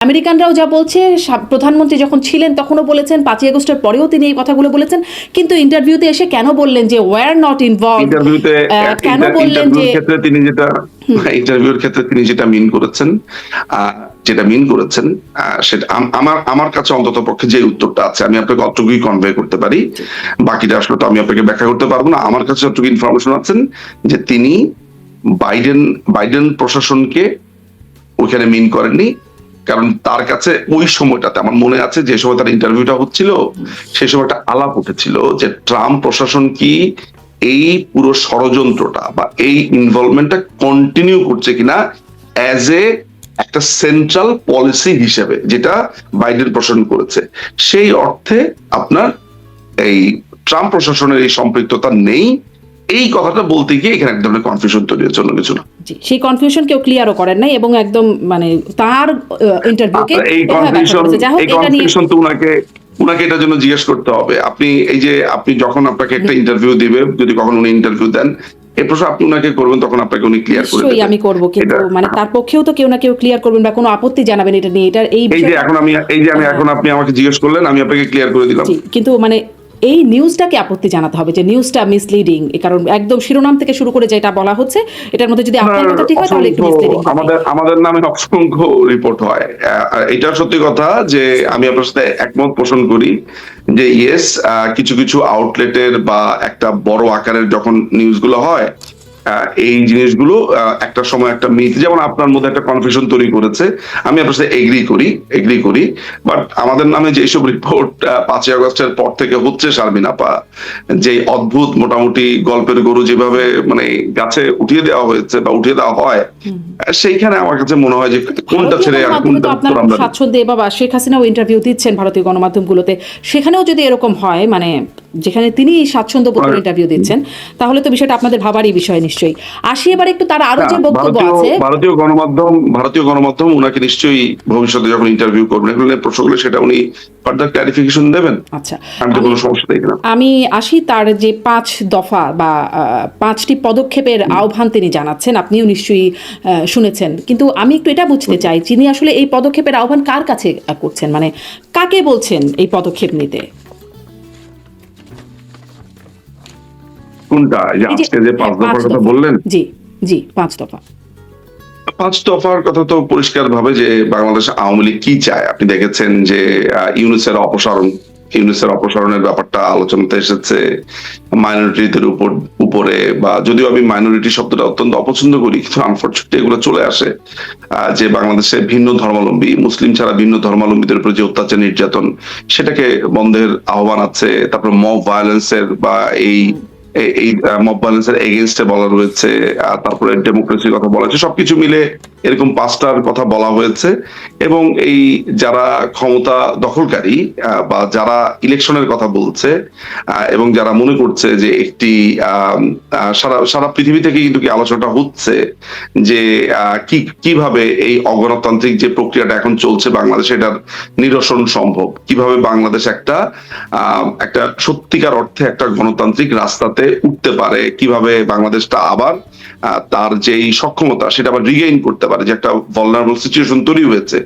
আমেরিকানরাও যা বলছে প্রধানমন্ত্রী যখন ছিলেন তখনও বলেছেন পাঁচই আগস্টের পরেও তিনি এই কথাগুলো বলেছেন কিন্তু ইন্টারভিউতে এসে কেন বললেন যে ওয়ার নট ইনভলভ ইন্টারভিউতে কেন বললেন যে তিনি যেটা ইন্টারভিউর ক্ষেত্রে তিনি যেটা মিন করেছেন যেটা মিন করেছেন সেটা আমার আমার কাছে অন্তত পক্ষে যে উত্তরটা আছে আমি আপনাকে অতটুকুই কনভে করতে পারি। বাকিটা আসলে তো আমি আপনাকে ব্যাখ্যা করতে পারব না। আমার কাছে যতটুকু ইনফরমেশন আছেন যে তিনি বাইডেন বাইডেন প্রশাসনকে ওইখানে মিন করেননি। কারণ তার কাছে ওই সময়টাতে আমার মনে আছে যে সময় তার ইন্টারভিউটা হচ্ছিল সেই সময়টা আলাপ উঠেছিল যে ট্রাম্প প্রশাসন কি এই পুরো ষড়যন্ত্রটা বা এই ইনভলভমেন্টটা কন্টিনিউ করছে কিনা অ্যাজ এ একটা সেন্ট্রাল পলিসি হিসেবে যেটা বাইডেন প্রশাসন করেছে। সেই অর্থে আপনার এই ট্রাম্প প্রশাসনের এই সম্পৃক্ততা নেই এই কথাটা বলতে গিয়ে এখানে এক ধরনের কনফিউশন তৈরি হচ্ছে অন্য কিছু না। সেই কনফিউশন কেউ ক্লিয়ারও করেন নাই এবং একদম মানে তার ইন্টারভিউকে এই কনফিউশন এই কনফিউশন তো উনাকে উনাকে এটার জন্য জিজ্ঞেস করতে হবে। আপনি এই যে আপনি যখন আপনাকে একটা ইন্টারভিউ দিবে যদি কখন উনি ইন্টারভিউ দেন এই প্রশ্ন আপনি উনাকে করবেন তখন আপনাকে উনি ক্লিয়ার করে দেবেন। আমি করব কিন্তু এটা- মানে তার পক্ষেও তো কেউ না কেউ ক্লিয়ার করবেন বা কোনো আপত্তি জানাবেন এটা নিয়ে। এটার এই এই যে এখন আমি এই যে আমি এখন আপনি আমাকে জিজ্ঞেস করলেন আমি আপনাকে ক্লিয়ার করে দিলাম। কিন্তু মানে এই নিউজটাকে আপত্তি জানাতে হবে যে নিউজটা মিসলিডিং কারণ একদম শিরোনাম থেকে শুরু করে যেটা বলা হচ্ছে এটার মধ্যে যদি আপনার কথা ঠিক হয় তাহলে একটু মিসলিডিং আমাদের আমাদের নামে অসংখ্য রিপোর্ট হয়। এটা সত্যি কথা যে আমি আপনার সাথে একমত পোষণ করি যে ইয়েস কিছু কিছু আউটলেটের বা একটা বড় আকারের যখন নিউজগুলো হয় এই জিনিসগুলো একটা সময় একটা মিথ যেমন আপনার মধ্যে একটা কনফিউশন তৈরি করেছে আমি আপনার সাথে এগ্রি করি এগ্রি করি বাট আমাদের নামে যেসব রিপোর্ট পাঁচই আগস্টের পর থেকে হচ্ছে শারমিন আপা যে অদ্ভুত মোটামুটি গল্পের গরু যেভাবে মানে গাছে উঠিয়ে দেওয়া হয়েছে বা উঠিয়ে দেওয়া হয় সেইখানে আমার কাছে মনে হয় যে কোনটা ছেড়ে আর কোনটা উত্তর আমরা। স্বাচ্ছন্দ্যে বাবা শেখ হাসিনাও ইন্টারভিউ দিচ্ছেন ভারতীয় গণমাধ্যমগুলোতে সেখানেও যদি এরকম হয় মানে যেখানে তিনি স্বাচ্ছন্দ্য বোধ ইন্টারভিউ দিচ্ছেন তাহলে তো বিষয়টা আপনাদের ভাবারই বিষয় নিশ্চয়ই। আসি এবার একটু তার আরও যে বক্তব্য আছে। ভারতীয় গণমাধ্যম ভারতীয় গণমাধ্যম উনাকে নিশ্চয়ই ভবিষ্যতে যখন ইন্টারভিউ করবেন এগুলো প্রশ্নগুলো সেটা উনি ফার্দার ক্লারিফিকেশন দেবেন। আচ্ছা। আমি তো কোনো সমস্যা দেখি না আমি আসি তার যে পাঁচ দফা বা পাঁচটি পদক্ষেপের আহ্বান তিনি জানাচ্ছেন আপনিও নিশ্চয়ই শুনেছেন। কিন্তু আমি একটু এটা বুঝতে চাই তিনি আসলে এই পদক্ষেপের আহ্বান কার কাছে করছেন? মানে কাকে বলছেন এই পদক্ষেপ নিতে? কোনটা? যে আজকে যে পাঁচ হ্যাঁ, দফার কথা বললেন? জি জি পাঁচ দফা। পাঁচ দফার কথা তো পরিষ্কার ভাবে যে বাংলাদেশ আওয়ামী লীগ কি চায়? আপনি দেখেছেন যে ইউনুসের অপসারণ ইউনুসের অপসারণের ব্যাপারটা আলোচনাতে এসেছে। মাইনরিটিদের উপর উপরে বা যদিও আমি মাইনরিটি শব্দটা অত্যন্ত অপছন্দ করি কিন্তু আনফর্চুনেটলি এগুলো চলে আসে। যে বাংলাদেশে ভিন্ন ধর্মাবলম্বী মুসলিম ছাড়া ভিন্ন ধর্মাবলম্বীদের উপর যে অত্যাচার নির্যাতন সেটাকে বন্ধের আহ্বান আছে। তারপর মব ভায়োলেন্সের বা এই এই- মব ভায়োলেন্সের এগেনস্টে বলা রয়েছে তারপরে ডেমোক্রেসির কথা বলা হয়েছে সবকিছু মিলে এরকম পাঁচটার কথা বলা হয়েছে এবং এই যারা ক্ষমতা দখলকারী বা যারা ইলেকশনের কথা বলছে এবং যারা মনে করছে যে একটি সারা সারা পৃথিবী থেকে কিন্তু আলোচনাটা হচ্ছে যে কি, কীভাবে এই অগণতান্ত্রিক যে প্রক্রিয়াটা এখন চলছে বাংলাদেশে এটার নিরসন সম্ভব? কীভাবে বাংলাদেশ একটা একটা সত্যিকার অর্থে একটা গণতান্ত্রিক রাস্তাতে উঠতে পারে? কীভাবে বাংলাদেশটা আবার তার যেই সক্ষমতা সেটা আবার রিগেইন করতে পারে যে একটা ভলনারেবল সিচুয়েশন তৈরি হয়েছে।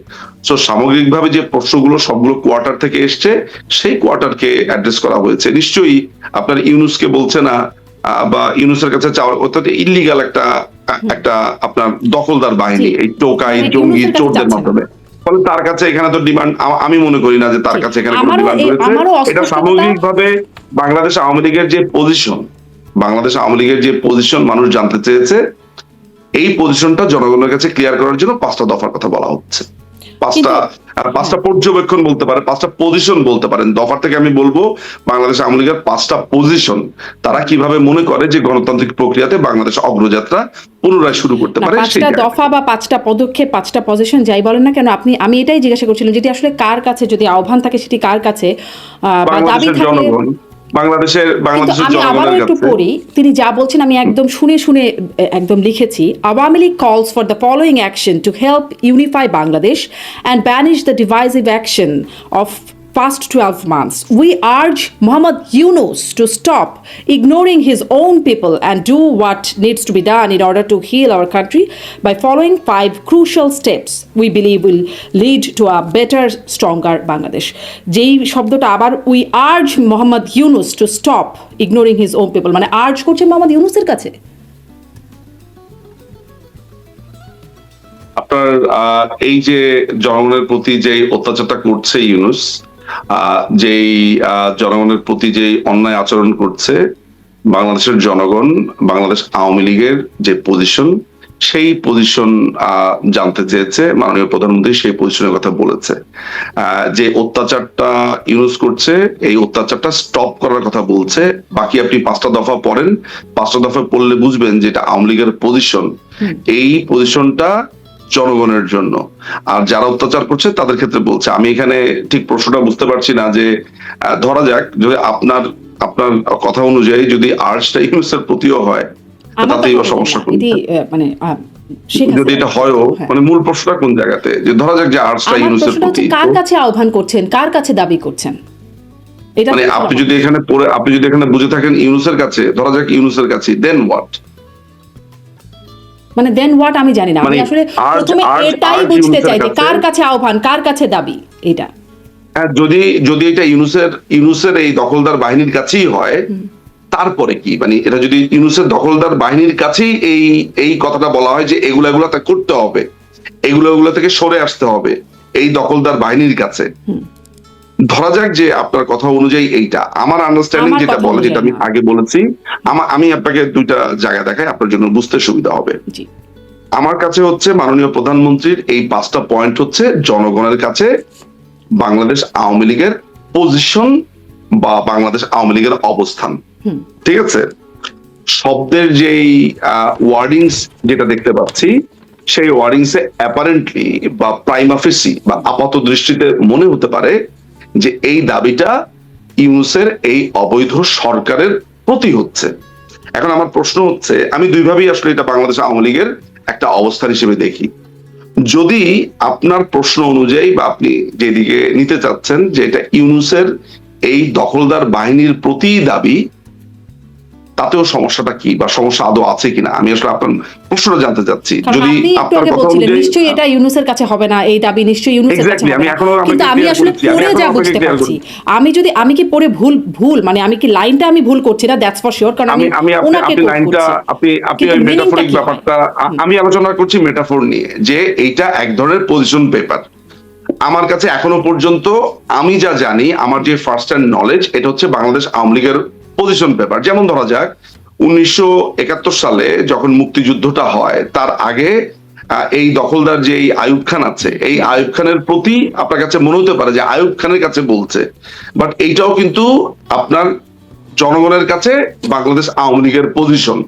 সো সামগ্রিকভাবে যে প্রশ্নগুলো সবগুলো কোয়ার্টার থেকে এসছে সেই কোয়ার্টারকে অ্যাড্রেস করা হয়েছে। নিশ্চয়ই আপনার ইউনুসকে বলছে না বা ইউনুসের কাছে চাওয়ার অর্থাৎ ইলিগাল একটা একটা আপনার দখলদার বাহিনী এই টোকাই মানে জঙ্গি চোরদের মাধ্যমে। ফলে তার কাছে এখানে তো ডিমান্ড আমি মনে করি না যে তার কাছে এখানে কোনো ডিমান্ড রয়েছে। এটা সামগ্রিকভাবে বাংলাদেশ আওয়ামী লীগের যে পজিশন বাংলাদেশ আওয়ামী লীগের যে পজিশন মানুষ জানতে চেয়েছে এই পজিশনটা জনগণের কাছে ক্লিয়ার করার জন্য পাঁচটা দফার কথা বলা হচ্ছে। পাঁচটা পাঁচটা পর্যবেক্ষণ বলতে পারে পাঁচটা পজিশন বলতে পারেন। দফার থেকে আমি বলব বাংলাদেশ আওয়ামী লীগের পাঁচটা পজিশন তারা কীভাবে মনে করে যে গণতান্ত্রিক প্রক্রিয়াতে বাংলাদেশ অগ্রযাত্রা পুনরায় শুরু করতে পারে পাঁচটা দফা বা পাঁচটা পদক্ষেপ পাঁচটা পজিশন যাই বলেন না কেন আপনি আমি এটাই জিজ্ঞাসা করছিলাম যেটি আসলে কার কাছে যদি আহ্বান থাকে সেটি কার কাছে বা দাবি বাংলাদেশের থাকে জনগণ বাংলাদেশের বাংলাদেশের আমি আবারও একটু পড়ি তিনি যা বলছেন আমি একদম শুনে শুনে একদম লিখেছি। Awami League calls for the following action to help unify Bangladesh and banish the divisive action of past 12 months, we urge Muhammad Yunus to stop ignoring his own people and do what needs to be done in order to heal our country by following five crucial steps we believe will lead to a better, stronger Bangladesh. যেই শব্দটা আবার we urge Mohammad ignoring his own people মানে urge করছে মোহাম্মদ ইউনুসের কাছে আপনার এই যে জনগণের প্রতি যে অত্যাচারটা করছে ইউনুস যেই জনগণের প্রতি যে অন্যায় আচরণ করছে বাংলাদেশের জনগণ বাংলাদেশ আওয়ামী লীগের যে পজিশন সেই পজিশন জানতে চেয়েছে মাননীয় প্রধানমন্ত্রী সেই পজিশনের কথা বলেছে। আহ, যে অত্যাচারটা ইউজ করছে এই অত্যাচারটা স্টপ করার কথা বলছে। বাকি আপনি পাঁচটা দফা পড়েন পাঁচটা দফা পড়লে বুঝবেন যে এটা আওয়ামী লীগের পজিশন এই পজিশনটা জনগণের জন্য। আর যারা অত্যাচার করছে তাদের ক্ষেত্রে বলছে। আমি এখানে ঠিক প্রশ্নটা বুঝতে পারছি না যে ধরা যাক যদি আপনার আপনার কথা অনুযায়ী যদি আর্টসটা ইউনুসের প্রতিও হয় তাতেই সমস্যা মানে যদি এটা হয়ও হ্যাঁ। মানে মূল প্রশ্নটা কোন জায়গাতে? যে ধরা যাক যে আর্টসটা ইউনুসের প্রতি কার কাছে আহ্বান করছেন? কার কাছে দাবি করছেন? মানে আপনি যদি এখানে পড়ে আপনি যদি এখানে বুঝে থাকেন ইউনুসের কাছে ধরা যাক ইউনুসের কাছে দেন হোয়াট মানে দেন হোয়াট আমি জানি না। আমি মানে আসলে প্রথমে এটাই বুঝতে চাই যে কার কাছে আহ্বান কার কাছে দাবি? এটা হ্যাঁ যদি যদি এটা ইউনুসের ইউনুসের এই দখলদার বাহিনীর কাছেই হয় তারপরে কি? মানে এটা যদি ইউনুসের দখলদার বাহিনীর কাছেই এই এই কথাটা বলা হয় যে এগুলা এগুলা তা করতে হবে এগুলো এগুলো থেকে সরে আসতে হবে এই দখলদার বাহিনীর কাছে। ধরা যাক যে আপনার কথা অনুযায়ী এইটা। আমার আন্ডারস্ট্যান্ডিং যেটা বলে যেটা আমি আগে বলেছি আমি আপনাকে দুইটা জায়গা দেখাই আপনার জন্য বুঝতে সুবিধা হবে। আমার কাছে হচ্ছে মাননীয় প্রধানমন্ত্রীর এই পাঁচটা পয়েন্ট হচ্ছে জনগণের কাছে বাংলাদেশ আওয়ামী লীগের পজিশন বা বাংলাদেশ আওয়ামী লীগের অবস্থান। ঠিক আছে? শব্দের যেই ওয়ার্ডিংস যেটা দেখতে পাচ্ছি সেই ওয়ার্ডিংসে অ্যাপারেন্টলি বা প্রাইমাফেসি বা আপাত দৃষ্টিতে মনে হতে পারে যে এই দাবিটা ইউনুসের এই অবৈধ সরকারের প্রতি হচ্ছে। এখন আমার প্রশ্ন হচ্ছে, আমি দুইভাবেই আসলে এটা বাংলাদেশ আওয়ামী লীগের একটা অবস্থান হিসেবে দেখি। যদি আপনার প্রশ্ন অনুযায়ী বা আপনি যেদিকে নিতে চাচ্ছেন যে এটা ইউনুসের এই দখলদার বাহিনীর প্রতি দাবি তাতেও সমস্যাটা কি বা সমস্যা আদৌ আছে কিনা? আমি আসলে আপনার প্রশ্নটা জানতে চাচ্ছি। যদি আপনার কথা অনুযায়ী নিশ্চয়ই এটা ইউনুসের কাছে হবে না এই দাবি নিশ্চয়ই ইউনুসের কাছে আমি। এখনও কিন্তু আমি আসলে পড়ে যা বুঝতে পারছি। আমি যদি আমি কি পড়ে ভুল ভুল মানে আমি কি লাইনটা আমি ভুল করছি না? দ্যাটস ফর শিওর কারণ আমি আমি আপনি লাইনটা আপনি আপনি ওই মেটাফরিক ব্যাপারটা আমি আলোচনা করছি মেটাফোর নিয়ে যে এইটা এক ধরনের পজিশন পেপার আমার কাছে এখনও পর্যন্ত আমি যা জানি আমার যে ফার্স্ট হ্যান্ড নলেজ এটা হচ্ছে বাংলাদেশ আওয়ামী লীগের পজিশন পেপার যেমন ধরা যাক, উনিশশো একাত্তর সালে যখন মুক্তিযুদ্ধটা হয়, তার আগে এই দখলদার যে এই আয়ুব খান আছে, এই আয়ুব খানের প্রতি আপনার কাছে মনে হতে পারে যে আয়ুব খানের কাছে বলছে। বাট এইটাও কিন্তু আপনার জনগণের কাছে বাংলাদেশ আওয়ামী লীগের পজিশন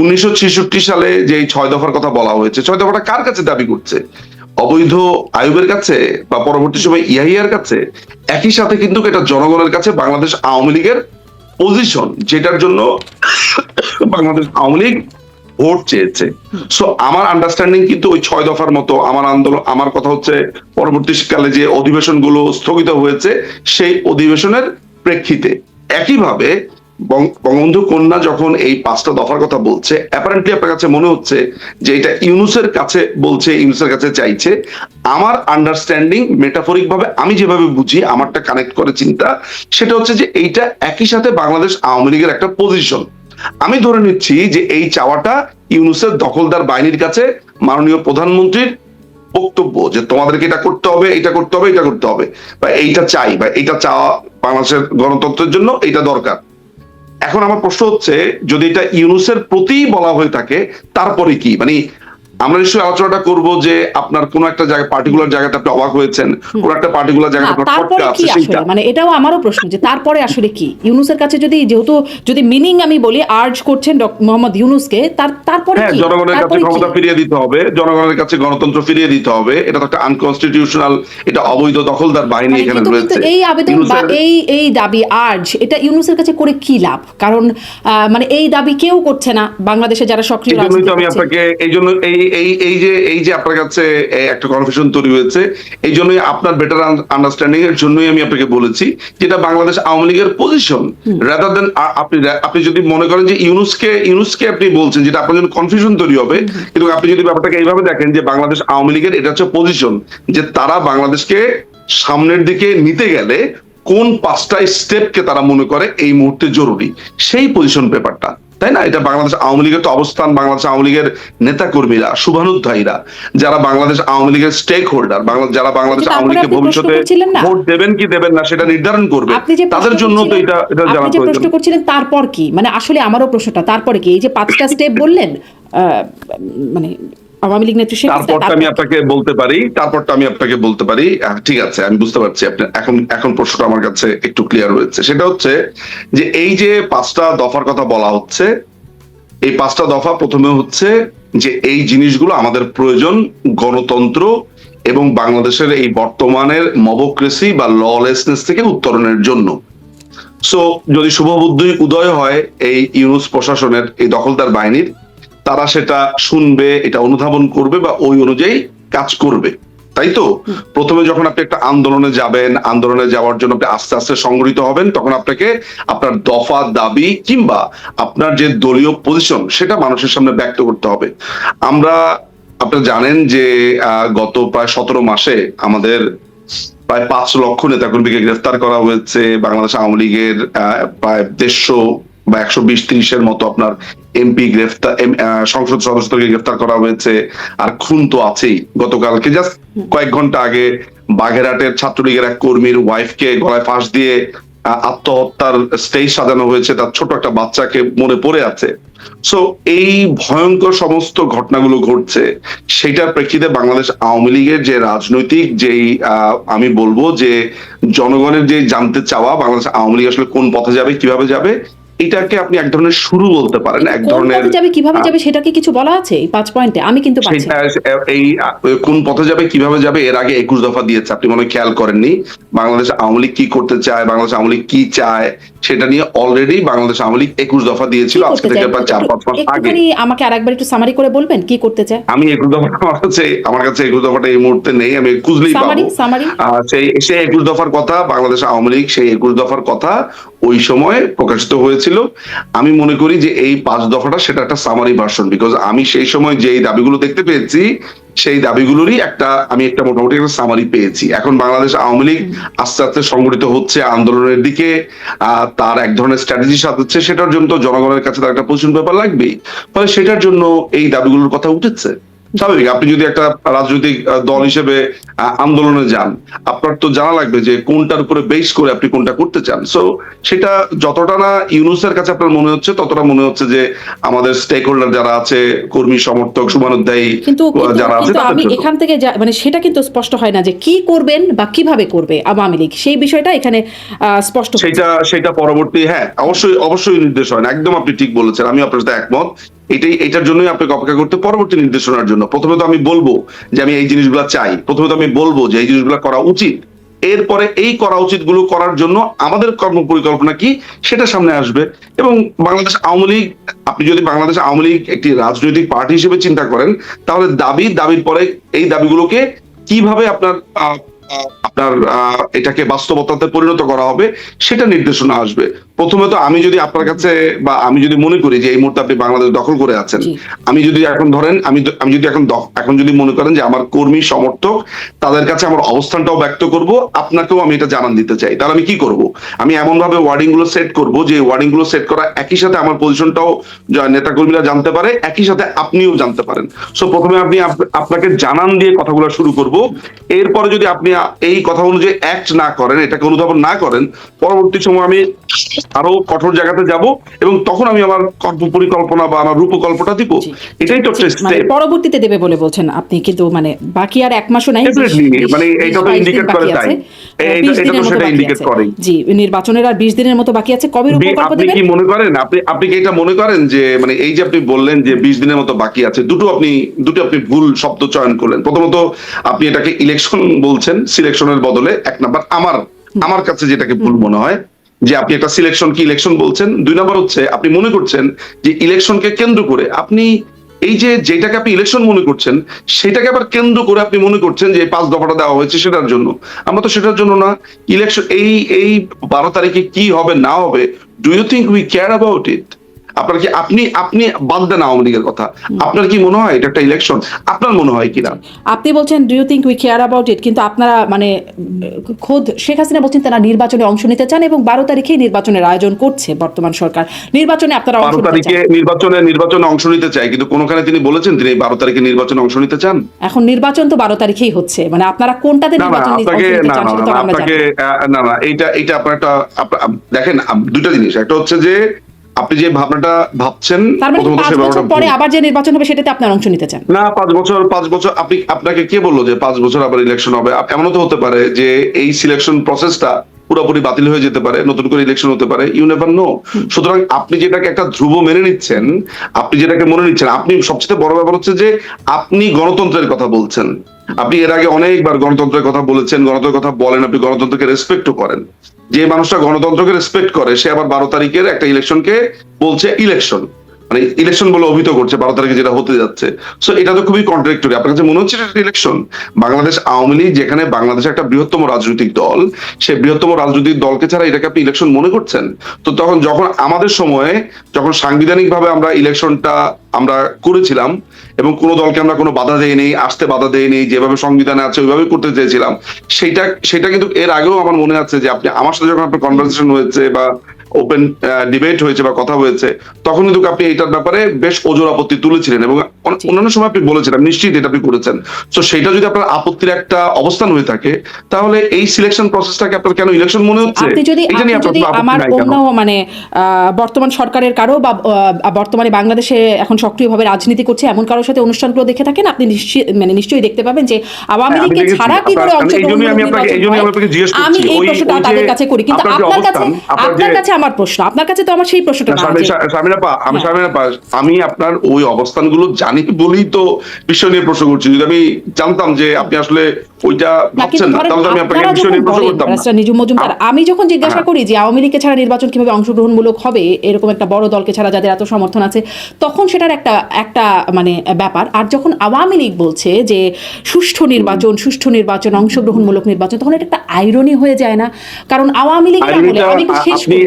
উনিশশো ছেষট্টি সালে যে ছয় দফার কথা বলা হয়েছে, ছয় দফাটা কার কাছে দাবি করছে? অবৈধ আয়ুবের কাছে বা পরবর্তী সময় ইয়াহিয়ার কাছে? একই সাথে কিন্তু এটা জনগণের কাছে বাংলাদেশ আওয়ামী লীগের পজিশন যেটার জন্য বাংলাদেশ আওয়ামী লীগ ভোট চেয়েছে। সো আমার আন্ডারস্ট্যান্ডিং কিন্তু ওই ছয় দফার মতো আমার আন্দোলন, আমার কথা হচ্ছে পরবর্তীকালে যে অধিবেশনগুলো স্থগিত হয়েছে, সেই অধিবেশনের প্রেক্ষিতে। একইভাবে বঙ্গবন্ধু কন্যা যখন এই পাঁচটা দফার কথা বলছে অ্যাপারেন্টলি আপনার কাছে মনে হচ্ছে যে এটা ইউনুসের কাছে বলছে, ইউনুসের কাছে চাইছে। আমার আন্ডারস্ট্যান্ডিং মেটাফরিক ভাবে আমি যেভাবে বুঝি, আমারটা কানেক্ট করে চিন্তা, সেটা হচ্ছে যে এইটা একই সাথে বাংলাদেশ আওয়ামী লীগের একটা পজিশন আমি ধরে নিচ্ছি যে এই চাওয়াটা ইউনুসের দখলদার বাহিনীর কাছে মাননীয় প্রধানমন্ত্রীর বক্তব্য যে তোমাদেরকে এটা করতে হবে, এটা করতে হবে, এটা করতে হবে। বা এইটা চাই বা এইটা চাওয়া বাংলাদেশের গণতন্ত্রের জন্য এইটা দরকার। এখন আমার প্রশ্ন হচ্ছে যদি এটা ইউনুসের প্রতি বলা হয়ে থাকে তারপরে কি? মানে আমরা নিশ্চয়ই আলোচনাটা করব যে আপনার কোন একটা জায়গা পার্টিকুলার জায়গাটা আপনি অবাক হয়েছেন কোন একটা পার্টিকুলার জায়গাটা আপনার তারপরে কি আসলে? মানে এটাও আমারও প্রশ্ন যে তারপরে আসলে কি? ইউনুসের কাছে যদি যেহেতু যদি মিনিং আমি বলি আর্জ করছেন মোহাম্মদ ইউনুসকে তার তারপরে হ্যাঁ কি? জনগণের কাছে ক্ষমতা ফিরিয়ে দিতে হবে জনগণের কাছে গণতন্ত্র ফিরিয়ে দিতে হবে এটা তো একটা আনকনস্টিটিউশনাল এটা অবৈধ দখলদার বাহিনী মানে এখানে রয়েছে। এই আবেদন বা এই এই দাবি আর্জ এটা ইউনুসের কাছে করে কি লাভ? কারণ আহ, মানে এই দাবি কেউ করছে না বাংলাদেশে যারা সক্রিয় রাজনীতি আমি আপনাকে এই জন্য এই এই এই যে এই যে আপনার কাছে একটা কনফিউশন তৈরি হয়েছে এই জন্যই আপনার বেটার আন্ডারস্ট্যান্ডিং এর জন্যই আমি আপনাকে বলেছি যেটা বাংলাদেশ আওয়ামী লীগের পজিশন রাদার দেন আপনি আপনি যদি মনে করেন যে ইউনুসকে ইউনুসকে আপনি বলছেন যেটা আপনার জন্য কনফিউশন তৈরি হবে কিন্তু আপনি যদি ব্যাপারটাকে এইভাবে দেখেন যে বাংলাদেশ আওয়ামী লীগের এটা হচ্ছে পজিশন যে তারা বাংলাদেশকে সামনের দিকে নিতে গেলে কোন পাঁচটা স্টেপকে তারা মনে করে এই মুহূর্তে জরুরি সেই পজিশন পেপারটা তাই না? এটা বাংলাদেশ আওয়ামী লীগের তো অবস্থান বাংলাদেশ আওয়ামী লীগের নেতা কর্মীরা শুভানুধ্যায়ীরা যারা বাংলাদেশ আওয়ামী লীগের স্টেক হোল্ডার যারা বাংলাদেশ আওয়ামী প্রশ্ন ভবিষ্যতে ভোট দেবেন কি দেবেন না সেটা নির্ধারণ করবে। তাদের জন্য তো এটা এটা জানা প্রয়োজন প্রশ্ন করছিলেন তারপর কি? মানে আসলে আমারও প্রশ্নটা তারপরে কি? এই যে পাঁচটা স্টেপ বললেন আহ, মানে আওয়ামী লীগ নেত্রী শেখ তারপরটা আমি আপনাকে বলতে পারি তারপরটা আমি আপনাকে বলতে পারি। ঠিক আছে আমি বুঝতে পারছি এখন এখন প্রশ্নটা আমার কাছে একটু ক্লিয়ার হয়েছে। সেটা হচ্ছে যে এই যে পাঁচটা দফার কথা বলা হচ্ছে এই পাঁচটা দফা প্রথমে হচ্ছে যে এই জিনিসগুলো আমাদের প্রয়োজন গণতন্ত্র এবং বাংলাদেশের এই বর্তমানের মবক্রেসি বা ললেসনেস থেকে উত্তরণের জন্য। সো যদি শুভবুদ্ধি উদয় হয় এই ইউনুস প্রশাসনের এই দখলদার বাহিনীর তারা সেটা শুনবে, এটা অনুধাবন করবে বা ওই অনুযায়ী কাজ করবে। তাই তো? প্রথমে যখন আপনি একটা আন্দোলনে যাবেন, আন্দোলনে যাওয়ার জন্য আপনি আস্তে আস্তে সংগঠিত হবেন, তখন আপনাকে আপনার দফা, দাবি কিংবা আপনার যে দলীয় পজিশন সেটা মানুষের সামনে ব্যক্ত করতে হবে। আমরা আপনারা জানেন যে গত প্রায় সতেরো মাসে আমাদের প্রায় পাঁচ লক্ষ নেতাকর্মীকে গ্রেফতার করা হয়েছে। বাংলাদেশ আওয়ামী লীগের প্রায় দেড়শো বা একশো বিশ ত্রিশের মতো আপনার এমপি গ্রেফতার সংসদ সদস্যকে গ্রেফতার করা হয়েছে, আর খুন তো আছেই গতকালকে। জাস্ট কয়েক ঘণ্টা আগে বাগেরহাটের ছাত্রলীগের এক কর্মীর ওয়াইফকে গলায় ফাঁস দিয়ে আত্মহত্যার স্টেজ সাজানো হয়েছে, তার ছোট একটা বাচ্চাকে মনে পড়ে আছে। সো এই ভয়ঙ্কর সমস্ত ঘটনাগুলো ঘটছে, সেটার প্রেক্ষিতে বাংলাদেশ আওয়ামী লীগের যে রাজনৈতিক যেই আমি বলব যে জনগণের যে জানতে চাওয়া, বাংলাদেশ আওয়ামী লীগ আসলে কোন পথে যাবে, কীভাবে যাবে এটাকে আপনি এক ধরনের শুরু বলতে পারেন এক ধরনের যাবে কীভাবে যাবে সেটা কি কিছু বলা আছে? এই পাঁচ পয়েন্টে আমি কিন্তু এই কোন পথে যাবে কীভাবে যাবে এর আগে একুশ দফা দিয়েছে আপনি মনে খেয়াল করেননি। বাংলাদেশ আওয়ামী লীগ কি করতে চায় বাংলাদেশ আওয়ামী লীগ কি চায় সেটা নিয়ে অলরেডি বাংলাদেশ আওয়ামী লীগ একুশ দফা দিয়েছিল আজকে থেকে? প্রায় চার পাঁচ মাস আগে। আমাকে আরেকবার একটু সামারি করে বলবেন কি করতে চায়? আমি একুশ দফাটা আমার কাছে আমার কাছে একুশ দফাটা এই মুহূর্তে নেই আমি খুঁজলেই পাবো। সেই সেই একুশ দফার কথা বাংলাদেশ আওয়ামী লীগ সেই একুশ দফার কথা ওই সময় প্রকাশিত হয়েছিল। আমি মনে করি যে এই পাঁচ দফাটা সেটা একটা সামারি ভার্সন বিকজ আমি সেই সময় যেই দাবিগুলো দেখতে পেয়েছি, সেই দাবিগুলোরই একটা, আমি একটা মোটামুটি একটা সামারি পেয়েছি। এখন বাংলাদেশ আওয়ামী লীগ আস্তে আস্তে সংগঠিত হচ্ছে আন্দোলনের দিকে তার এক ধরনের স্ট্র্যাটেজি সাজাচ্ছে, সেটার জন্য তো জনগণের কাছে তার একটা পজিশন পেপার লাগবেই। ফলে সেটার জন্য এই দাবিগুলোর কথা উঠেছে। স্বাভাবিক। আপনি যদি একটা রাজনৈতিক দল হিসেবে আন্দোলনে যান আপনার তো জানা লাগবে যে কোনটার উপরে বেস করে আপনি কোনটা করতে চান। সো সেটা যতটা না ইউনুসের কাছে আপনার মনে হচ্ছে ততটা মনে হচ্ছে যে আমাদের স্টেক হোল্ডার যারা আছে কর্মী সমর্থক কিন্তু- যারা আছে আমি এখান থেকে মানে সেটা কিন্তু স্পষ্ট হয় না যে কি করবেন বা কীভাবে করবে আওয়ামী লীগ। সেই বিষয়টা এখানে আহ, স্পষ্ট সেটা সেটা পরবর্তী হ্যাঁ অবশ্যই অবশ্যই নির্দেশ হয় না। একদম আপনি ঠিক বলেছেন। আমি আপনার সাথে একমত এটাই, এটার জন্যই আপনাকে অপেক্ষা করতে পরবর্তী নির্দেশনার জন্য। প্রথমে তো আমি বলব যে আমি এই জিনিসগুলো চাই। প্রথমে তো আমি বলব যে এই জিনিসগুলো করা উচিত। এরপরে এই করা উচিতগুলো করার জন্য আমাদের কর্ম পরিকল্পনা কি সেটা সামনে আসবে। এবং বাংলাদেশ আওয়ামী লীগ, আপনি যদি বাংলাদেশ আওয়ামী লীগ একটি রাজনৈতিক পার্টি হিসেবে চিন্তা করেন, তাহলে দাবি, দাবির পরে এই দাবিগুলোকে কীভাবে আপনার আপনার এটাকে বাস্তবতাতে পরিণত করা হবে সেটা নির্দেশনা আসবে। প্রথমে তো আমি যদি আপনার কাছে বা আমি যদি মনে করি যে এই মুহূর্তে আপনি বাংলাদেশ দখল করে আছেন আমি যদি এখন ধরেন আমি আমি যদি এখন এখন যদি মনে করেন যে আমার কর্মী সমর্থক তাদের কাছে আমার অবস্থানটাও ব্যক্ত করব আপনাকেও আমি এটা জানান দিতে চাই। তাহলে আমি কি করব? আমি এমন ভাবে ওয়ার্ডিংগুলো সেট করব যে ওয়ার্ডিংগুলো সেট করা একই সাথে আমার পজিশনটাও নেতা কর্মীরা জানতে পারে একই সাথে আপনিও জানতে পারেন। সো প্রথমে আপনি আপনাকে জানান দিয়ে কথাগুলো শুরু করব। এরপরে যদি আপনি এই কথা অনুযায়ী অ্যাক্ট না করেন এটাকে অনুধাবন না করেন পরবর্তী সময় আমি আরও কঠোর জায়গাতে যাব এবং তখন আমি আমার কর্ম পরিকল্পনা বা আমার রূপকল্পটা দিব। এটাই তো মানে স্টেপ পরবর্তীতে দেবে বলে বলছেন আপনি কিন্তু মানে বাকি আর এক মাসও নাই মানে এটা তো বাকি করে তাই। এটা- তো সেটা indicate আছে। জি নির্বাচনের আর বিশ দিনের মতো বাকি আছে কবে রূপকল্প আপনি কি মনে করেন? আপনি আপনি কি এটা মনে করেন যে মানে এই যে আপনি বললেন যে বিশ দিনের মতো বাকি আছে দুটো আপনি দুটো আপনি ভুল শব্দ চয়ন করলেন। প্রথমত আপনি এটাকে ইলেকশন বলছেন সিলেকশনের বদলে এক নাম্বার আমার আমার কাছে যেটাকে ভুল মনে হয় যে আপনি একটা সিলেকশন কি ইলেকশন বলছেন? দুই নম্বর হচ্ছে, আপনি মনে করছেন যে ইলেকশনকে কেন্দ্র করে আপনি এই যে যেটাকে আপনি ইলেকশন মনে করছেন, সেটাকে আবার কেন্দ্র করে আপনি মনে করছেন যে পাঁচ দফাটা দেওয়া হয়েছে সেটার জন্য। আমরা তো সেটার জন্য না। ইলেকশন এই এই বারো তারিখে কি হবে না হবে do you think we care about it আপনার কি আপনি আপনি বাদ দেন আওয়ামী লীগের কথা। আপনার কি মনে হয় এটা একটা ইলেকশন আপনার মনে হয় কিনা আপনি বলছেন do you think we care about it কিন্তু আপনারা মানে খোদ শেখ হাসিনা বলছেন তারা নির্বাচনে অংশ নিতে চান এবং বারো তারিখেই নির্বাচনের আয়োজন করছে বর্তমান সরকার। নির্বাচনে আপনারা বারো তারিখে চান। নির্বাচনে নির্বাচনে অংশ নিতে চাই কিন্তু কোনখানে তিনি বলেছেন তিনি বারো তারিখে নির্বাচনে অংশ নিতে চান? এখন নির্বাচন তো বারো তারিখেই হচ্ছে। মানে আপনারা কোনটাতে নির্বাচন আপনাকে না না এইটা এইটা আপনার একটা দেখেন দুইটা জিনিস। একটা হচ্ছে যে আপনি যে ভাবনাটা ভাবছেন মানে পরে আবার যে নির্বাচন হবে সেটাতে আপনার অংশ নিতে চান? না পাঁচ বছর পাঁচ বছর আপনি আপনাকে কে বলল যে পাঁচ বছর আবার ইলেকশন হবে? এমনও তো হতে পারে যে এই সিলেকশন প্রসেসটা পুরোপুরি বাতিল হয়ে যেতে পারে নতুন করে ইলেকশন হতে পারে ইউ নেভার নো সুতরাং আপনি যেটাকে একটা ধ্রুব মেনে নিচ্ছেন আপনি যেটাকে মনে নিচ্ছেন আপনি সবচেয়ে বড় ব্যাপার হচ্ছে যে আপনি গণতন্ত্রের কথা বলছেন। আপনি এর আগে অনেকবার গণতন্ত্রের কথা বলেছেন, গণতন্ত্রের কথা বলেন, আপনি গণতন্ত্রকে রেসপেক্টও করেন। যে মানুষটা গণতন্ত্রকে রেসপেক্ট করে, সে আবার বারো তারিখের একটা ইলেকশনকে বলছে ইলেকশন মানে ইলেকশন বলে অভিহিত করছে, বারো তারিখে যেটা হতে যাচ্ছে। সো এটা তো খুবই কন্ট্রাডিক্টরি আপনার কাছে মনে হচ্ছে ইলেকশন বাংলাদেশ আওয়ামী লীগ, যেখানে বাংলাদেশ একটা বৃহত্তম রাজনৈতিক দল, সেই বৃহত্তম রাজনৈতিক দলকে ছাড়া এটাকে আপনি ইলেকশন মনে করছেন? তো তখন যখন আমাদের সময়ে, যখন সাংবিধানিক ভাবে আমরা ইলেকশনটা আমরা করেছিলাম, এবং কোনো দলকে আমরা কোনো বাধা দেয়নি আসতে বাধা দেয়নি যেভাবে সংবিধানে আছে ওইভাবে করতে চেয়েছিলাম সেটা সেটা কিন্তু এর আগেও আমার মনে আছে যে আপনি, আমার সাথে যখন আপনার কনভারসেশন হয়েছে বা ওপেন ডিবেট হয়েছে বা কথা হয়েছে তখন কিন্তু আপনি এটার ব্যাপারে বেশ ওজোর আপত্তি তুলেছিলেন এবং। অন্যান্য সময় আপনি বলেছিলেন নিশ্চিত এটা আপনি করেছেন। তো সেটা যদি আপনার আপত্তির একটা অবস্থান হয়ে থাকে তাহলে এই সিলেকশন প্রসেসটাকে আপনার কেন ইলেকশন মনে হচ্ছে? আপনি যদি আপনি যদি আমার অন্য মানে বর্তমান সরকারের কারও বা বর্তমানে বাংলাদেশে এখন সক্রিয়ভাবে রাজনীতি করছে এমন কারোর সাথে অনুষ্ঠানগুলো দেখে থাকেন আপনি নিশ্চয়ই মানে নিশ্চয়ই দেখতে পাবেন যে আওয়ামী হ্যাঁ, লীগকে ছাড়া কি করে অংশগ্রহণ আমি আপনাকে- এই প্রশ্নটা তাদের কাছে করি কিন্তু আপনার কাছে আপনার কাছে আমার প্রশ্ন আপনার কাছে তো আমার সেই প্রশ্নটা আমি আপনার ওই অবস্থানগুলো জানি বলেই তো বিষয় নিয়ে প্রশ্ন করছি। যদি আমি জানতাম যে আপনি আসলে ওইটা ভাবছেন না। তাহলে আমি আপনাকে বিষয় যখন নিয়ে প্রশ্ন করতাম নিজুম মজুমদার আমি যখন জিজ্ঞাসা হ্যাঁ। করি যে আওয়ামী লীগকে ছাড়া নির্বাচন কীভাবে অংশগ্রহণমূলক হবে এরকম একটা বড় দলকে ছাড়া যাদের এত সমর্থন আছে তখন সেটার একটা একটা মানে ব্যাপার। আর যখন আওয়ামী লীগ বলছে যে সুষ্ঠু নির্বাচন সুষ্ঠু নির্বাচন অংশগ্রহণমূলক নির্বাচন তখন এটা একটা আইরনি হয়ে যায় না। কারণ আওয়ামী লীগ আমি একটু শেষ করি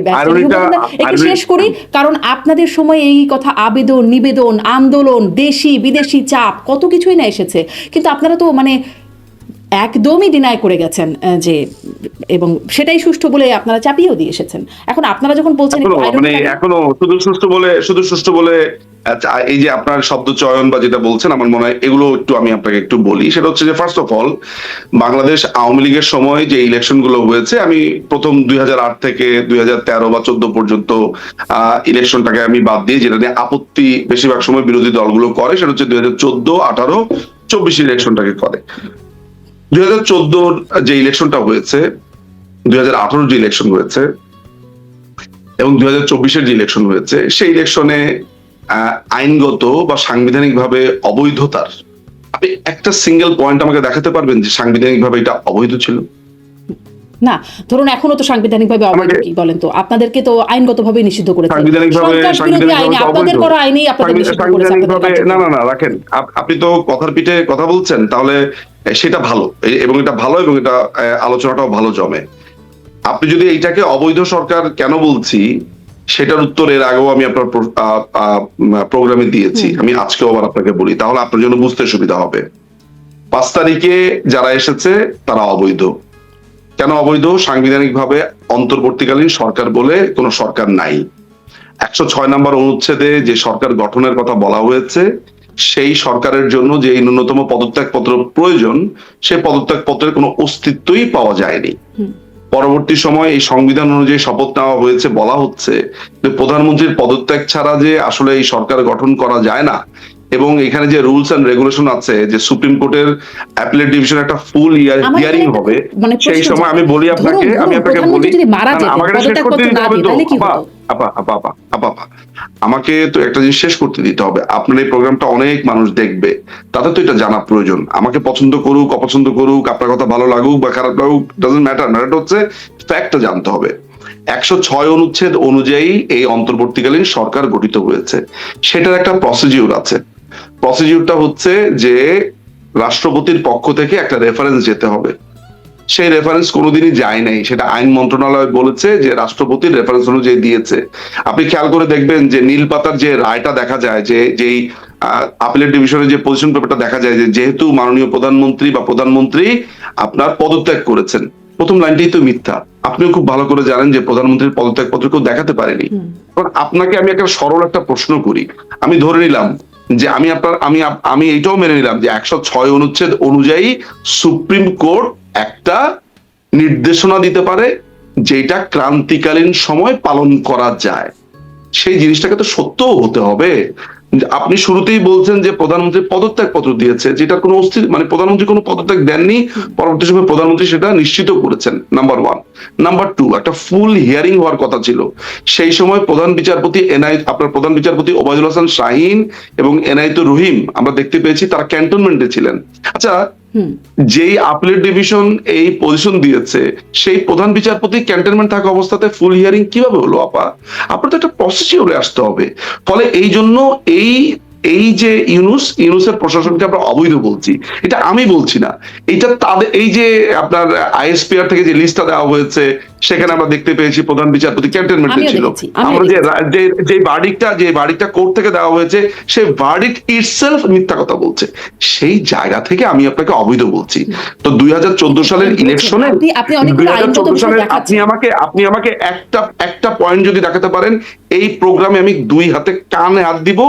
একটু শেষ করি কারণ আপনাদের সময় এই কথা আবেদন নিবেদন আন্দোলন দেশি বিদেশি চাপ কত কিছুই না এসেছে। কিন্তু আপনারা তো মানে একদমই ডিনাই করে গেছেন যে এবং সেটাই সুষ্ঠু বলে আপনারা চাপিয়েও দিয়ে এসেছেন। এখন আপনারা যখন বলছেন মানে এখনও শুধু সুষ্ঠু বলে শুধু সুষ্ঠু বলে আচ্ছা, এই যে আপনার শব্দ চয়ন বা যেটা বলছেন আমার মনে হয় এগুলো একটু আমি আপনাকে একটু বলি। সেটা হচ্ছে যে first of all Bangladesh Awami লীগের সময় যে ইলেকশনগুলো হয়েছে আমি প্রথম দুই হাজার আট থেকে দুই হাজার তেরো বা চোদ্দ পর্যন্ত ইলেকশনটাকে আমি বাদ দিয়ে যেটা নিয়ে আপত্তি বেশিরভাগ সময় বিরোধী দলগুলো করে সেটা হচ্ছে দুই হাজার চোদ্দ আঠারো চব্বিশ ইলেকশনটাকে করে। দুই হাজার চোদ্দোর যে ইলেকশনটা হয়েছে, দুই হাজার আঠারোর যে ইলেকশন হয়েছে, এবং দুই হাজার চব্বিশের যে ইলেকশন হয়েছে, সেই ইলেকশনে আইনগত বা সাংবিধানিকভাবে অবৈধতার, আপনি একটা সিঙ্গেল পয়েন্ট আমাকে দেখাতে পারবেন যে সাংবিধানিকভাবে এটা অবৈধ ছিল? না ধরুন এখনও তো সাংবিধানিক ভাবে অবৈধ কি বলেন তো? আপনাদেরকে তো আইনগত ভাবে নিষিদ্ধ করেছে। আপনাদের করা আইনেই আপনাদের নিষিদ্ধ করেছে না না না রাখেন। আপনি তো কথার পিঠে কথা বলছেন তাহলে সেটা ভালো। এবং এটা ভালো এবং এটা আলোচনাটাও ভালো জমে। আপনি যদি এইটাকে অবৈধ সরকার কেন বলছি সেটার উত্তর এর আগেও আমি আপনার প্রোগ্রামে দিয়েছি। আমি আজকেও আবার আপনাকে বলি। তাহলে আপনার জন্য বুঝতে সুবিধা হবে। পাঁচ তারিখে যারা এসেছে তারা অবৈধ। কেন অবৈধ? সাংবিধানিক ভাবে অন্তর্বর্তীকালীন সরকার বলে কোনো সরকার নাই। একশো ছয় নম্বর অনুচ্ছেদে যে সরকার গঠনের কথা বলা হয়েছে সেই সরকারের জন্য যে ন্যূনতম পদত্যাগ পত্র প্রয়োজন সেই পদত্যাগ পত্রের কোনো অস্তিত্বই পাওয়া যায়নি। পরবর্তী সময় এই সংবিধান অনুযায়ী শপথ নেওয়া হয়েছে বলা হচ্ছে যে প্রধানমন্ত্রীর পদত্যাগ ছাড়া যে আসলে এই সরকার গঠন করা যায় না এবং এখানে যে রুলস এন্ড রেগুলেশন আছে যে সুপ্রিম কোর্টের অ্যাপিলেট ডিভিশন একটা ফুল ইয়ার হিয়ারিং হবে মানে সেই সময় আমি বলি আপনাকে আমি আপনাকে বলি আমাকে শেষ করতে দিতে হবে তো। আপা, আপা আপা আপা আপা আপা আমাকে তো একটা জিনিস শেষ করতে দিতে হবে। আপনার এই প্রোগ্রামটা অনেক মানুষ দেখবে তাদের তো এটা জানা প্রয়োজন। আমাকে পছন্দ করুক অপছন্দ করুক আপনার কথা ভালো লাগুক বা খারাপ লাগুক ডাজন্ট ম্যাটার ম্যাটার হচ্ছে ফ্যাক্টটা জানতে হবে। একশো ছয় অনুচ্ছেদ অনুযায়ী এই অন্তর্বর্তীকালীন সরকার গঠিত হয়েছে। সেটার একটা প্রসিডিউর আছে। প্রসিডিউরটা হচ্ছে যে রাষ্ট্রপতির পক্ষ থেকে একটা রেফারেন্স যেতে হবে। সেই রেফারেন্স কোনোদিনই যায় নাই। সেটা আইন মন্ত্রণালয় বলেছে যে রাষ্ট্রপতির রেফারেন্স অনুযায়ী দিয়েছে। আপনি খেয়াল করে দেখবেন যে নীল পাতার যে রায়টা দেখা যায় যে যেই আপিলের ডিভিশনের যে পজিশন পেপারটা দেখা যায় যে যেহেতু মাননীয় প্রধানমন্ত্রী বা প্রধানমন্ত্রী আপনার পদত্যাগ করেছেন। প্রথম লাইনটাই তো মিথ্যা। আপনিও খুব ভালো করে জানেন যে প্রধানমন্ত্রীর পদত্যাগ পত্র কেউ দেখাতে পারেনি। এখন আপনাকে আমি একটা সরল একটা প্রশ্ন করি। আমি ধরে নিলাম যে আমি আপনার, আমি আমি এইটাও মেনে নিলাম যে একশো ছয় অনুচ্ছেদ অনুযায়ী সুপ্রিম কোর্ট একটা নির্দেশনা দিতে পারে যেটা ক্রান্তিকালীন সময় পালন করা যায়। সেই জিনিসটাকে তো সত্যও হতে হবে। আপনি শুরুতেই বলছেন যে প্রধানমন্ত্রী পদত্যাগ পত্র দিয়েছে যেটা কোনো অস্থির মানে প্রধানমন্ত্রী কোনো পদত্যাগ দেননি, পরবর্তী সময় প্রধানমন্ত্রী সেটা নিশ্চিত করেছেন নাম্বার ওয়ান নাম্বার টু একটা ফুল হিয়ারিং হওয়ার কথা ছিল। সেই সময় প্রধান বিচারপতি এনআই, আপনার প্রধান বিচারপতি ওবায়দুল হাসান শাহিন এবং এনআইতুর রহিম, আমরা দেখতে পেয়েছি, তারা ক্যান্টনমেন্টে ছিলেন। আচ্ছা যেই আপিলেট ডিভিশন এই পজিশন দিয়েছে, সেই প্রধান বিচারপতি ক্যান্টনমেন্ট থাকা অবস্থাতে ফুল হিয়ারিং কীভাবে হলো, আপা? আপনার তো একটা প্রসিডিওরে আসতে হবে। ফলে এই জন্য এই এই যে ইউনুস, ইউনুসের প্রশাসনকে আমরা অবৈধ বলছি। এটা আমি বলছি না। এটা তাদের, এই যে আপনার আইএসপিআর থেকে যে লিস্টটা দেওয়া হয়েছে সেখানে আমরা দেখতে পেয়েছি প্রধান বিচারপতি ক্যান্টনমেন্টে ছিল। আমরা যে। যে বার্ডিকটা যে বার্ডিকটা কোর্ট থেকে দেওয়া হয়েছে সেই বার্ডিক ইটসেলফ মিথ্যা কথা বলছে। সেই জায়গা থেকে আমি আপনাকে অবৈধ বলছি। তো দুই হাজার চৌদ্দ সালের ইলেকশনে সালের আপনি আমাকে আপনি আমাকে একটা একটা পয়েন্ট যদি দেখাতে পারেন এই প্রোগ্রামে আমি দুই হাতে কানে হাত দিব।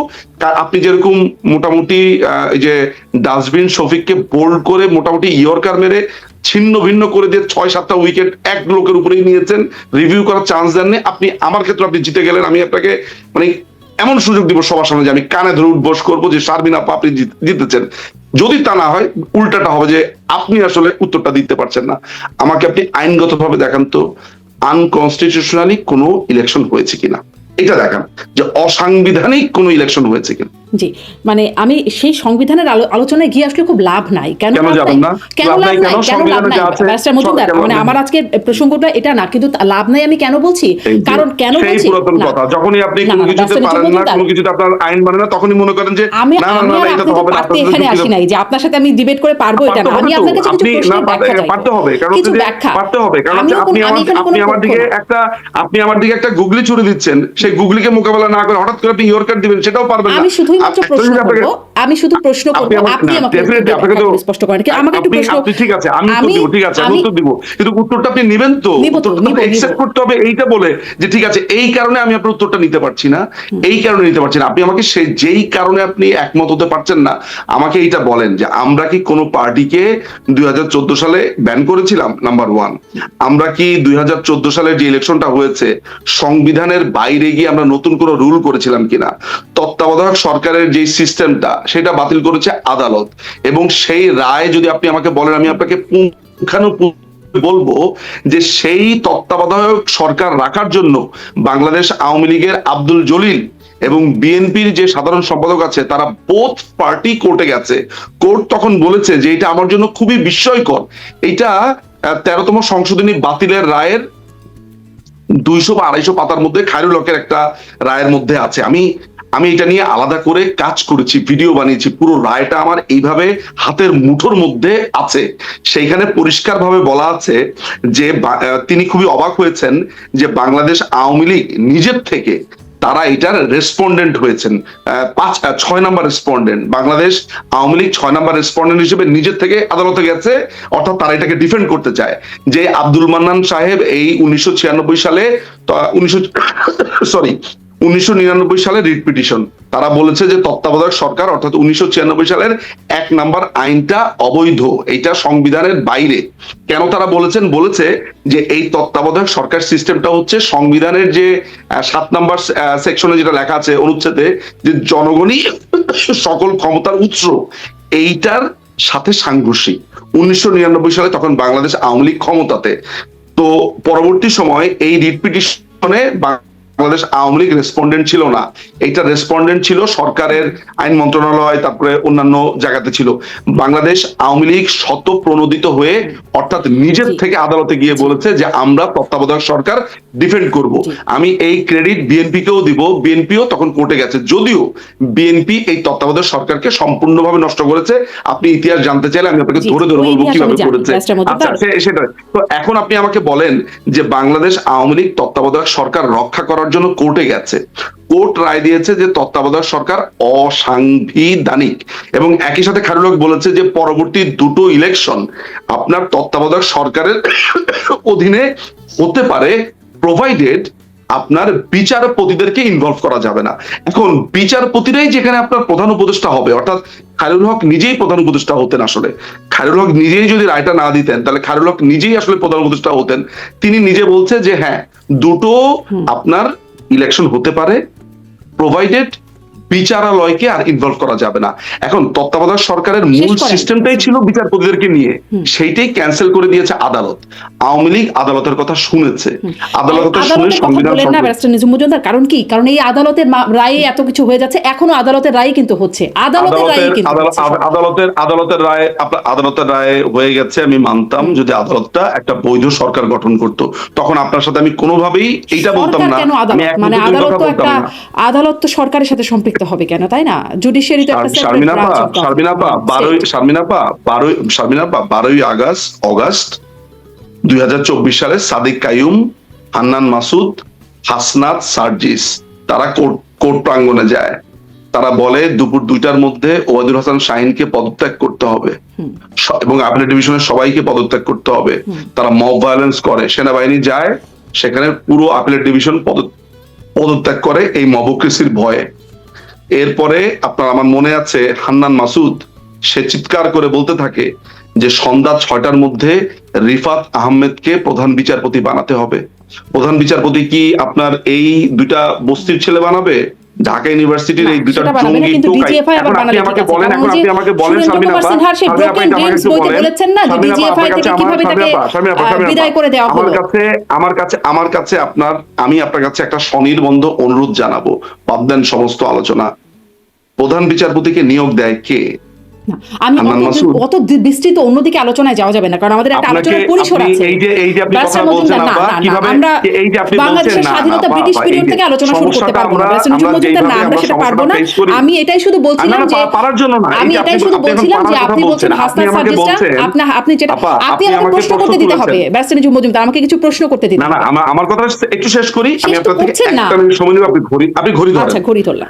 আপনি যেরকম মোটামুটি আহ, এই যে ডাস্টবিন শফিককে বোল্ড করে মোটামুটি ইয়র্কার মেরে ছিন্ন ভিন্ন করে দিয়ে ছয়, সাতটা উইকেট এক লোকের উপরেই নিয়েছেন। রিভিউ করার চান্স দেননি। আপনি আমার ক্ষেত্রে আপনি জিতে গেলেন, আমি আপনাকে মানে এমন সুযোগ দিব সবার সামনে যে আমি কানে ধরে উঠবোস করব যে শারমিন আপা আপনি জিতেছেন। যদি তা না হয়, উল্টাটা হবে যে আপনি আসলে উত্তরটা দিতে পারছেন না। আমাকে আপনি আইনগতভাবে দেখান তো আনকনস্টিটিউশনালি কোনো ইলেকশন হয়েছে কিনা। এটা দেখান যে অসাংবিধানিক কোনো ইলেকশন হয়েছে কিনা। জি মানে আমি সেই সংবিধানের আলোচনায় গিয়ে আসলে খুব লাভ নাই। কেন কেন লাভ নাই? কেন লাভ নাই ব্যারিস্টার মজুমদার মানে আমার আজকে প্রসঙ্গটা এটা না কিন্তু লাভ নাই আমি কেন বলছি? কারণ কেন বলছি? যখনই আপনি কোনো কিছুতে পারেন না কোনো কিছুতে আপনার আইন মানে না তখনই মনে করেন যে আমি না না আমি না এটা তো তো হবে না এখানে আসি নাই যে আপনার সাথে আমি ডিবেট করে পারব এটা না। আমি আপনার কাছে কিছু আপনি- প্রশ্নের না, পারতে- ব্যাখ্যা চাইব। পারতে হবে। কারণ কিছু ব্যাখ্যা। পারতে হবে। কারণ আপনি আমার আপনি আমার দিকে একটা আপনি আমার দিকে একটা গুগলি ছুড়ে দিচ্ছেন। সেই গুগলিকে মোকাবেলা না করে হঠাৎ করে আপনি ইয়র্কার দিবেন সেটাও পারবেন না আমি শুধুই মাত্র প্রশ্ন করব। আমি শুধু প্রশ্ন করব। আপনি আমাকে স্পষ্ট করেন কি? আমাকে একটু প্রশ্ন ঠিক আছে আমি উত্তর দিব ঠিক আছে আমি উত্তর দিব। কিন্তু উত্তরটা আপনি নেবেন তো উত্তরটা। করতে হবে এইটা বলে যে ঠিক আছে এই কারণে আমি আপনার উত্তরটা নিতে পারছি না এই কারণে নিতে পারছি না। আপনি আমাকে সেই যেই কারণে আপনি একমত হতে পারছেন না আমাকে এইটা বলেন যে আমরা কি কোনো পার্টিকে দুই হাজার চোদ্দ সালে ব্যান করেছিলাম নাম্বার ওয়ান আমরা কি দুই হাজার চোদ্দ সালে যে ইলেকশনটা হয়েছে সংবিধানের বাইরে গিয়ে আমরা নতুন কোনো রুল করেছিলাম কিনা? তত্ত্বাবধায়ক সরকারের যে সিস্টেমটা সেটা বাতিল করেছে আদালত। এবং সেই রায় যদি আপনি আমাকে বলেন, আমি আপনাকে বলব যে সেই তত্ত্বাবধায়ক সরকার রাখার জন্য বাংলাদেশ আওয়ামী লীগের আব্দুল জলিল এবং বিএনপির যে সাধারণ সম্পাদক আছে, তারা বোথ পার্টি কোর্টে গেছে। কোর্ট তখন বলেছে যে এটা আমার জন্য খুবই বিস্ময়কর। এটা তেরোতম সংশোধনী বাতিলের রায়ের দুইশো বা আড়াইশো পাতার মধ্যে খায়রুল হকের একটা রায়ের মধ্যে আছে। আমি আমি এটা নিয়ে আলাদা করে কাজ করেছি, ভিডিও বানিয়েছি, পুরো রায়টা আমার এইভাবে হাতের মুঠোর মধ্যে আছে। সেইখানে পরিষ্কারভাবে বলা আছে যে তিনি খুবই অবাক হয়েছেন যে বাংলাদেশ আওয়ামী লীগ নিজের থেকে তারা এটার রেসপন্ডেন্ট হয়েছেন। পাঁচ ছয় নাম্বার রেসপন্ডেন্ট বাংলাদেশ আওয়ামী লীগ ছয় নাম্বার রেসপন্ডেন্ট হিসেবে নিজের থেকে আদালতে গেছে, অর্থাৎ তারা এটাকে ডিফেন্ড করতে চায়। যে আব্দুল মান্নান সাহেব এই উনিশশো ছিয়ানব্বই সালে উনিশশো সরি উনিশশো নিরানব্বই সালে রিট পিটিশন। তারা বলেছে যে তত্ত্বাবধায়ক সরকার, অর্থাৎ উনিশশো সালের এক নাম্বার আইনটা অবৈধ এটা সংবিধানের বাইরে। কেন তারা বলেছেন? বলেছে যে এই তত্ত্বাবধায়ক সরকার সিস্টেমটা হচ্ছে সংবিধানের যে সাত নাম্বার সেকশনে যেটা লেখা আছে অনুচ্ছেদে, যে জনগণই সকল ক্ষমতার উৎস, এইটার সাথে সাংঘর্ষিক। উনিশশো নিরানব্বই সালে তখন বাংলাদেশ আওয়ামী লীগ ক্ষমতাতে। তো পরবর্তী সময় এই রিট পিটিশনে বাংলাদেশ আওয়ামী লীগ রেসপন্ডেন্ট ছিল না। এইটা রেসপন্ডেন্ট ছিল সরকারের আইন মন্ত্রণালয় তারপরে অন্যান্য জায়গাতে ছিল। বাংলাদেশ আওয়ামী লীগ শত প্রণোদিত হয়ে অর্থাৎ নিজের থেকে আদালতে গিয়ে বলেছে যে আমরা তত্ত্বাবধায়ক সরকার ডিফেন্ড করব। আমি এই ক্রেডিট বিএনপি কেও দিব বিএনপিও তখন কোর্টে গেছে। যদিও বিএনপি এই তত্ত্বাবধায়ক সরকারকে সম্পূর্ণভাবে নষ্ট করেছে আপনি ইতিহাস জানতে চাইলে আমি আপনাকে ধরে ধরে বলব কীভাবে করেছে। আচ্ছা সে- সেটাই। তো এখন আপনি আমাকে বলেন যে বাংলাদেশ আওয়ামী লীগ তত্ত্বাবধায়ক সরকার রক্ষা করার জন্য কোর্টে গেছে। কোর্ট রায় দিয়েছে যে তত্ত্বাবধায়ক সরকার অসাংবিধানিক এবং একই সাথে খারুলক বলেছে যে পরবর্তী দুটো ইলেকশন আপনার তত্ত্বাবধায়ক সরকারের অধীনে হতে পারে প্রোভাইডেড আপনার বিচারপতিদেরকে ইনভলভ করা যাবে না। এখন বিচারপতিরাই যেখানে আপনার প্রধান উপদেষ্টা হবে অর্থাৎ খায়রুল হক নিজেই প্রধান উপদেষ্টা হতেন আসলে। খায়রুল হক নিজেই যদি রায়টা না দিতেন তাহলে খায়রুল হক নিজেই আসলে প্রধান উপদেষ্টা হতেন। তিনি নিজে বলছে যে হ্যাঁ দুটো আপনার ইলেকশন হতে পারে প্রোভাইডেড বিচারালয়কে আর ইনভলভ করা যাবে না। এখন তত্ত্বাবধায়ক সরকারের মূল সিস্টেমটাই ছিল বিচারপতিদেরকে নিয়ে। সেইটাই ক্যান্সেল করে দিয়েছে আদালত। আওয়ামী লীগ আদালতের কথা শুনেছে। আদালতের কথা শুনে সংবিধান। কারণ কি? কারণ এই আদালতের রায়ে এত কিছু হয়ে যাচ্ছে এখনও আদালতের রায় কিন্তু হচ্ছে। আদালতের রায় কিন্তু আদালত- আদালতের আদালতের রায় আদালতের রায় হয়ে গেছে আমি মানতাম যদি আদালতটা একটা বৈধ সরকার গঠন করত। তখন আপনার সাথে আমি কোনোভাবেই এইটা বলতাম না। মানে আদালত তো একটা আদালত তো সরকারের সাথে সম্পৃক্ত হবে কেন তাই না? জুডিশিয়ারি তো একটা separate শারমিনা পা branch of government. শারমিনা পা বারোই শারমিনা পা বারোই শারমিনা পা বারোই আগস্ট অগাস্ট দুই সালে সাদিক কায়ুম হান্নান মাসুদ হাসনাত সার্জিস তারা কোর্ট কোর্ট প্রাঙ্গণে যায়। তারা বলে দুপুর দুইটার মধ্যে ওয়াদুল হাসান শাহিনকে পদত্যাগ করতে হবে। এবং আপিল ডিভিশনের সবাইকে পদত্যাগ করতে হবে। তারা মব ভায়োলেন্স করে। সেনাবাহিনী যায় সেখানে পুরো আপিলের ডিভিশন পদ- পদত্যাগ করে এই মবক্রেসির ভয়ে। এরপরে আপনার আমার মনে আছে হান্নান মাসুদ, সে চিৎকার করে বলতে থাকে যে সন্ধ্যা ছয়টার মধ্যে রিফাত আহমেদকে প্রধান বিচারপতি বানাতে হবে। প্রধান বিচারপতি কি আপনার এই দুইটা বস্তির ছেলে বানাবে? ঢাকা ইউনিভার্সিটির এই জঙ্গি টোকাই। এখন আপনি আমাকে বলেন এখন আপনি আমাকে বলেন সুরেন্দ্র আপা, সিনহার আপা, এটা আমাকে একটু বলেন। বলেছেন না যে শারমিনা আপা, আপনার কাছে আপা, আপা, আপা, আমার কাছে আমার কাছে আমার কাছে আপনার আমি আপনার কাছে একটা স্বনির্বন্ধ অনুরোধ জানাব। বাদ দেন সমস্ত আলোচনা। প্রধান বিচারপতিকে নিয়োগ দেয় কে? না, আমি অত- বিস্তৃত অন্যদিকে আলোচনায় যাওয়া যাবে না কারণ আমাদের একটা আলোচনার পরিসর আছে। এই যে এই যে আপনি কথা বলছেন না, আপা না, না, কীভাবে আমরা এই যে আপনি বাংলাদেশের স্বাধীনতা ব্রিটিশ পিরিয়ড থেকে আলোচনা শুরু করতে পারব না। মজুমদার না আমরা সেটা পারব না। আমি এটাই শুধু বলছিলাম যে পারার জন্য না। আমি এটাই শুধু বলছিলাম যে আপনি বলছেন। হাসনাত আপনি আপনি আপনি যেটা আপনি আমাকে প্রশ্ন করতে দিতে হবে। মজুমদার আমাকে কিছু প্রশ্ন করতে দিতে না না আমার আমার কথা একটু শেষ করি আমি আপনার থেকে একটা সময় নিব আপনি ঘড়ি আপনি ঘড়ি ধরেন। আচ্ছা ঘড়ি ধরলাম